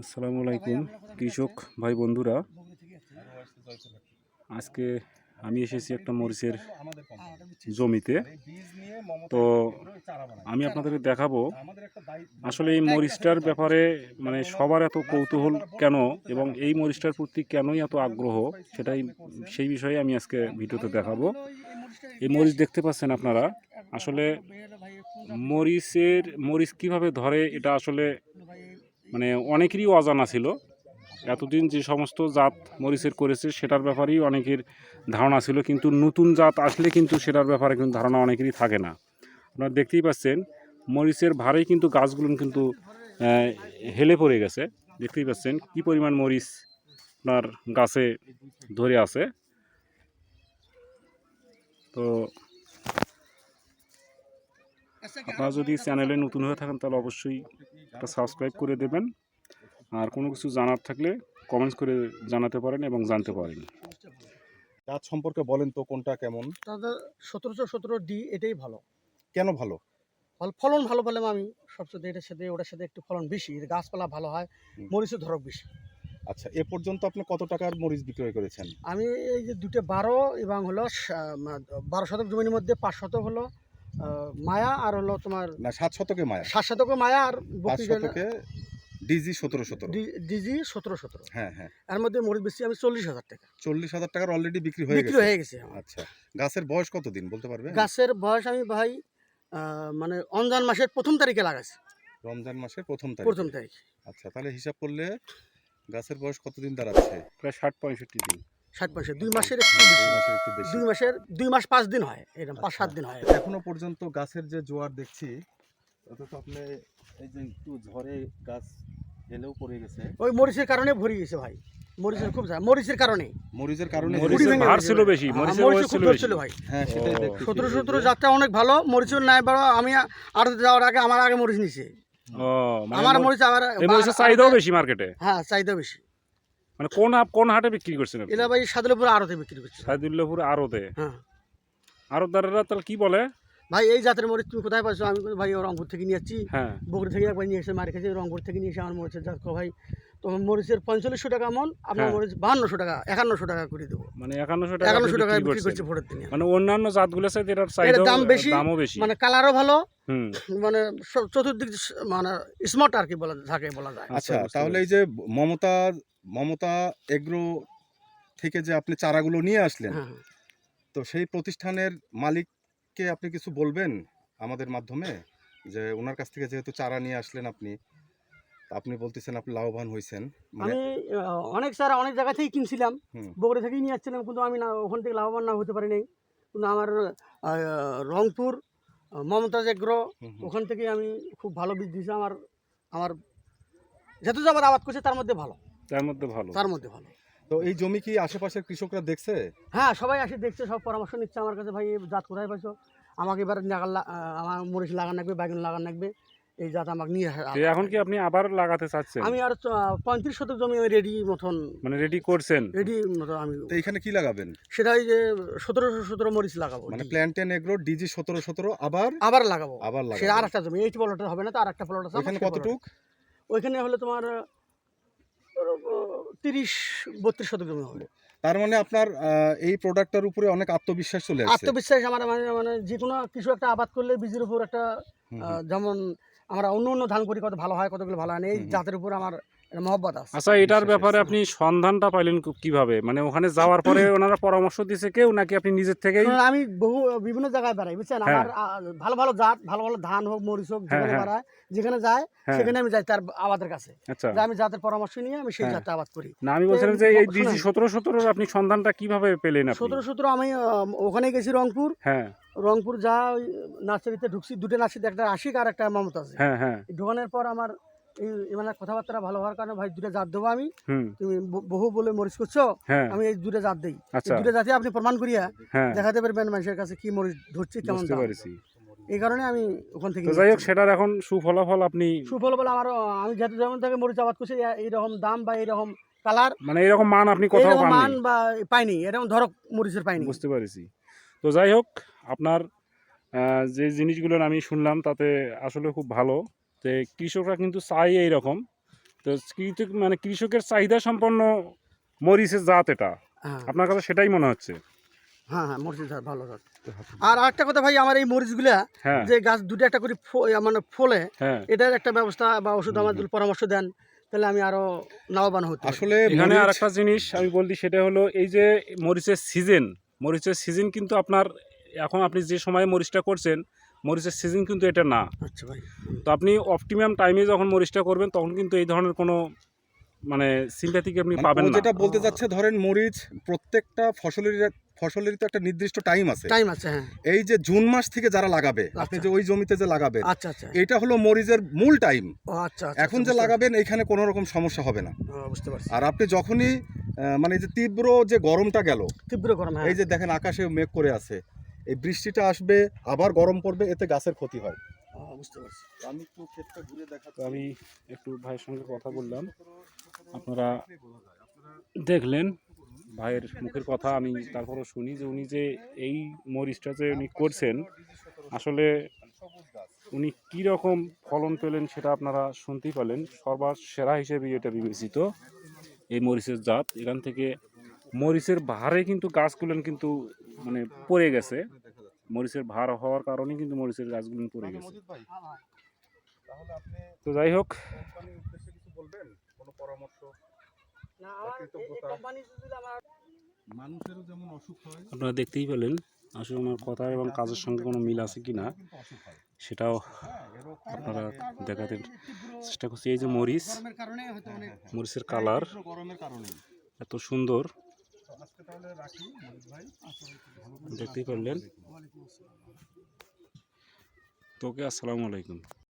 আসসালামু আলাইকুম। কৃষক ভাই বন্ধুরা আজকে আমি এসেছি একটা মরিচের জমিতে। তো আমি আপনাদেরকে দেখাবো আসলে এই মরিচটার ব্যাপারে মানে সবার এত কৌতূহল কেন এবং এই মরিচটার প্রতি কেনই এত আগ্রহ সেটাই সেই বিষয়ে আমি আজকে ভিডিওতে দেখাবো। এই মরিচ দেখতে পাচ্ছেন আপনারা আসলে মরিচের মরিচ কীভাবে ধরে এটা আসলে মানে অনেকেরই অজানা ছিল। এতদিন যে সমস্ত জাত মরিচের করেছে, সেটার ব্যাপারেই অনেকের ধারণা ছিল। কিন্তু নতুন জাত আসলে কিন্তু সেটার ব্যাপারে কিন্তু ধারণা অনেকেরই থাকে না। আপনারা দেখতেই পাচ্ছেন, মরিচের ভারেই কিন্তু গাছগুলো কিন্তু হেলে পড়ে গেছে। দেখতেই পাচ্ছেন কি পরিমাণ মরিচ আপনার গাছে ধরে আছে। তো আপনারা যদি চ্যানেলে নতুন হয়ে থাকেন তাহলে অবশ্যই একটা সাবস্ক্রাইব করে দেবেন। আর কোনো কিছু জানার থাকলে কমেন্টস করে জানাতে পারেন এবং জানতে পারেন। গাছ সম্পর্কে বলেন তো কোনটা কেমন? তাদের সতেরোশো সতেরো ডি এটাই ভালো। কেন ভালো? ভালো ফলন ভালো বলে আমি সবচেয়ে এটার সাথে ওটার সাথে একটু ফলন বেশি। গাছপালা ভালো হয় মরিচও ধরক বেশি। আচ্ছা এ পর্যন্ত আপনি কত টাকার মরিচ বিক্রয় করেছেন? আমি এই যে দুটো বারো এবং হলো বারো শতক জমির মধ্যে পাঁচ শতক হলো। মায়া আর হলো তোমার না সাত শতকে মায়া। সাত শতক মায়া আর শতকে ডিজি সতেরো সতেরো। ডিজি সতেরো সতেরো। হ্যাঁ হ্যাঁ। এর মধ্যে মরিচ বেশি আমি চল্লিশ হাজার টাকা। চল্লিশ হাজার টাকার অলরেডি বিক্রি হয়ে বিক্রি গেছে। হয়ে গেছে আচ্ছা গাছের বয়স কতদিন বলতে পারবে? গাছের বয়স আমি ভাই আহ, মানে অঞ্জান মাসের প্রথম তারিখে লাগাইছি। রমজান মাসের প্রথম তারিখ। প্রথম তারিখ। আচ্ছা তাহলে হিসাব করলে গাছের বয়স কতদিন দাঁড়াচ্ছে? প্রায় ষাট পঁয়ষট্টি দিন। ষাট মাসের দুই মাসের একটু বেশি। মাসের একটু বেশি। দুই মাসের দুই মাস পাঁচ দিন হয় এরকম পাঁচ আচ্ছা। সাত দিন হয়। এখনও পর্যন্ত গাছের যে জোয়ার দেখছি তাতে তো আপনি এই যে একটু ঝড়ে গাছ হেলেও পড়ে গেছে। ওই মরিচের কারণে ভরে গেছে ভাই। মরিচের খুব মরিচের কারণে। মরিচের কারণে ভার ছিল বেশি হ্যাঁ, মরিচের বয়স ছিল বেশি। ভাই। হ্যাঁ সেটাই। দেখতে সতেরো সতেরো যাত্রা অনেক ভালো মরিচের নাই বড় আমি আর যাওয়ার আগে আমার আগে মরিচ নিছে। ও মানে আমার মরিচ আমার এই মরিচের চাহিদাও বেশি মার্কেটে হ্যাঁ চাহিদা বেশি। মানে কোন কোন হাটে বিক্রি করছেন? এলা ভাই সাদুল্লাপুর আড়তে বিক্রি করছে। সাইদুল্লাহপুর আড়তে? হ্যাঁ। আড়তদারেরা তাহলে কি বলে? ভাই এই জাতের মরিচ তুমি কোথায় পাচ্ছ আমি ভাই রংপুর থেকে নিয়ে যাচ্ছি হ্যাঁ। বগুড়ি থেকে একবার নিয়ে এসে মারি খেয়েছি রংপুর থেকে নিয়ে এসে আমার মরিচের জাত কো ভাই তোমার মরিচের পঁয়তাল্লিশশো টাকা মন আপনার হ্যাঁ। মরিচ বাহান্নশো টাকা একান্নশো টাকা করে দেবো। মানে একান্নশো টাকা একান্নশো টাকা বিক্রি করছে ভোটের দিনে। মানে অন্যান্য জাতগুলো চাইতে এটার দাম বেশি, দামও বেশি। মানে কালারও ভালো। হুম। মানে চতুর্দিক মানে স্মার্ট আর কি বলা থাকে বলা যায়। আচ্ছা তাহলে এই যে মমতা মমতা এগ্রো থেকে যে আপনি চারাগুলো নিয়ে আসলেন হ্যাঁ। তো সেই প্রতিষ্ঠানের মালিককে আপনি কিছু বলবেন আমাদের মাধ্যমে যে ওনার কাছ থেকে যেহেতু চারা নিয়ে আসলেন আপনি আপনি বলতেছেন আপনি লাভবান হয়েছেন মানে আমি অনেক চারা অনেক জায়গা থেকেই কিনছিলাম। বগুড়া থেকেই নিয়ে আসছিলাম কিন্তু আমি না ওখান থেকে লাভবান না হতে পারি নাই কিন্তু আমার রংপুর মমতাজ এগ্রো। ওখান থেকে আমি খুব ভালো বীজ দিয়েছি আমার আমার যত যাবার আবাদ করছে তার মধ্যে ভালো তার মধ্যে ভালো। তার মধ্যে ভালো। তো এই জমি কি আশেপাশের কৃষকরা দেখছে? হ্যাঁ সবাই আসে দেখছে সব পরামর্শ নিচ্ছে আমার কাছে ভাই জাত কোথায় পাইছো? আমাকে এবার লাগান লা- আহ, আমার মরিচ লাগান লাগবে বেগুন লাগান লাগবে এই জাত আমাকে নিয়ে আসা- এখন কি আপনি আবার লাগাতে চাচ্ছেন? আমি আর পঁয়ত্রিশ শতক জমি আমি রেডি মতন। মানে রেডি করছেন? রেডি মতন আমি। তো এখানে কি লাগাবেন? সেটা ওই যে সতেরোশো সতেরো মরিচ লাগাবো। মানে। প্ল্যান্টেন এগ্রো ডিজি সতেরো সতেরো আবার? আবার লাগাবো। আবার সেটা আর একটা জমি এইট প্লটের হবে না তো আর একটা প্লট আছে। কতটুক? ওইখানে হলে তোমার তিরিশ বত্রিশ শতক জমি হবে। তার মানে আপনার এই প্রোডাক্টটার উপরে অনেক আত্মবিশ্বাস চলে আসছে। আত্মবিশ্বাস আমার মানে মানে যে কোনো কিছু একটা আবাদ করলে বীজের উপর একটা যেমন আমরা অন্য অন্য ধান করি কত ভালো হয় কতগুলো ভালো হয় না এই। জাতের উপর আমার একটা মহব্বত আছে। আচ্ছা এটার ব্যাপারে আপনি সন্ধানটা পাইলেন কীভাবে? মানে ওখানে যাওয়ার পরে ওনারা পরামর্শ কেউ নাকি আপনি নিজের থেকেই? আমি বহু বিভিন্ন জায়গায় বেড়াই বুঝছেন? হ্যাঁ। আমার ভালো ভালো জাত ভালো ভালো ধান হোক মরিচ হোক হ্যাঁ, যেখানে হ্যাঁ। বেড়ায় যেখানে যায় সেখানে আমি যাই তার আবাদের কাছে। আচ্ছা। যে আমি জাতের পরামর্শ নিয়ে আমি সেই। জাতটা আবাদ করি। না আমি বলছিলাম যে এই। ডিজি সতেরো সতেরোর আপনি সন্ধানটা কীভাবে পেলেন সতেরো সতেরো আমি ওখানে গেছি রংপুর। হ্যাঁ। রংপুর যা ওই নার্সারিতে ঢুকছি দুটো নার্সারিতে একটা আশিক আর একটা মমতা আছে হ্যাঁ হ্যাঁ। ঢোকানোর পর আমার মানে কথাবার্তা ভালো হওয়ার কারণে ভাই দুটো জাত দেবো আমি। তুমি বহু বলে মরিচ করছ হ্যাঁ। আমি এই দুটো জাত দিই। আচ্ছা। দুটো জাতি আপনি প্রমাণ করিয়া হ্যাঁ। দেখাতে পারবেন মানুষের কাছে কি মরিচ ধরছি কেমন এই কারণে আমি ওখান থেকে যাই হোক সেটার এখন সুফলাফল আপনি সুফল বলে আমার আমি যেহেতু যেমন থেকে মরিচ আবাদ করছি এইরকম দাম বা এইরকম কালার মানে এরকম মান আপনি কোথাও এইরকম মান বা পাইনি এরকম ধরক মরিচের পাইনি। বুঝতে পারছি। তো যাই হোক আপনার যে জিনিসগুলো আমি শুনলাম তাতে আসলে খুব ভালো। যে কৃষকরা কিন্তু চাই এইরকম। তো কৃষক মানে কৃষকের চাহিদা সম্পন্ন মরিচের জাত এটা। হ্যাঁ। আপনার কাছে সেটাই মনে হচ্ছে? হ্যাঁ হ্যাঁ মরিচ জাত ভালো জাত। আর আরেকটা কথা ভাই আমার এই মরিচগুলা হ্যাঁ। যে গাছ দুটো একটা করে মানে ফলে হ্যাঁ। এটার একটা ব্যবস্থা বা ওষুধ আমার পরামর্শ দেন তাহলে আমি আরও লাভবান হতে আসলে এখানে আর একটা জিনিস আমি বলছি সেটা হলো এই যে মরিচের সিজন মরিচের সিজন কিন্তু আপনার এখন আপনি যে সময়ে মরিচটা করছেন মরিচের সিজন কিন্তু এটা না। আচ্ছা ভাই। তো আপনি অপটিমাম টাইমে যখন মরিচটা করবেন তখন কিন্তু এই ধরনের কোনো মানে সিম্প্যাথিক আপনি মানে পাবেন না। যেটা বলতে যাচ্ছে ধরেন মরিচ প্রত্যেকটা ফসলের ফসলেরই তো একটা নির্দিষ্ট টাইম আছে। টাইম আছে হ্যাঁ। এই যে জুন মাস থেকে যারা লাগাবে আপনি আচ্ছা। যে ওই জমিতে যে লাগাবেন আচ্ছা আচ্ছা। এটা হলো মরিচের মূল টাইম আচ্ছা আচ্ছা, এখন যে লাগাবেন এখানে কোনো রকম সমস্যা হবে না। বুঝতে পারছি। আর আপনি যখনই আহ, মানে যে তীব্র যে গরমটা গেল তীব্র গরম হ্যাঁ। এই যে দেখেন আকাশে মেঘ করে আছে এই বৃষ্টিটা আসবে আবার গরম পড়বে এতে গাছের ক্ষতি হয়। বুঝতে পারছি। আমি একটু ক্ষেতটা ঘুরে তো আমি একটু ভাইয়ের সঙ্গে কথা বললাম। আপনারা দেখলেন ভাইয়ের মুখের কথা আমি তারপরও শুনি যে উনি যে এই মরিচটা যে উনি করছেন আসলে উনি কী রকম ফলন পেলেন সেটা আপনারা শুনতেই পেলেন সবার সেরা হিসেবে এটা বিবেচিত এই মরিচের জাত। এখান থেকে মরিচের ভারে কিন্তু গাছগুলো কিন্তু মানে পড়ে গেছে। মরিচের ভার হওয়ার কারণে কিন্তু মরিচের গাছগুলো পড়ে গেছে। মজিদ ভাই তাহলে আপনি তো যাই হোক। কোম্পানির উদ্দেশ্যে কিছু বলবেন? কোনো পরামর্শ? না আমার এই- এই কৃতজ্ঞতা। কোম্পানি যদি আমার মানুষেরও যেমন অসুখ হয় আপনারা দেখতেই পেলেন আসলে ওনার কথা এবং কাজের সঙ্গে কোনো মিল আছে কি না হয়। সেটাও হ্যাঁ আপনারা দেখাতে চেষ্টা করছি এই যে মরিচ অনেক মরিচের কালার তীব্র গরমের কারণে এত সুন্দর। তাহলে রাখি ভাই। দেখতেই পারলেন তোকে আসসালামু আলাইকুম।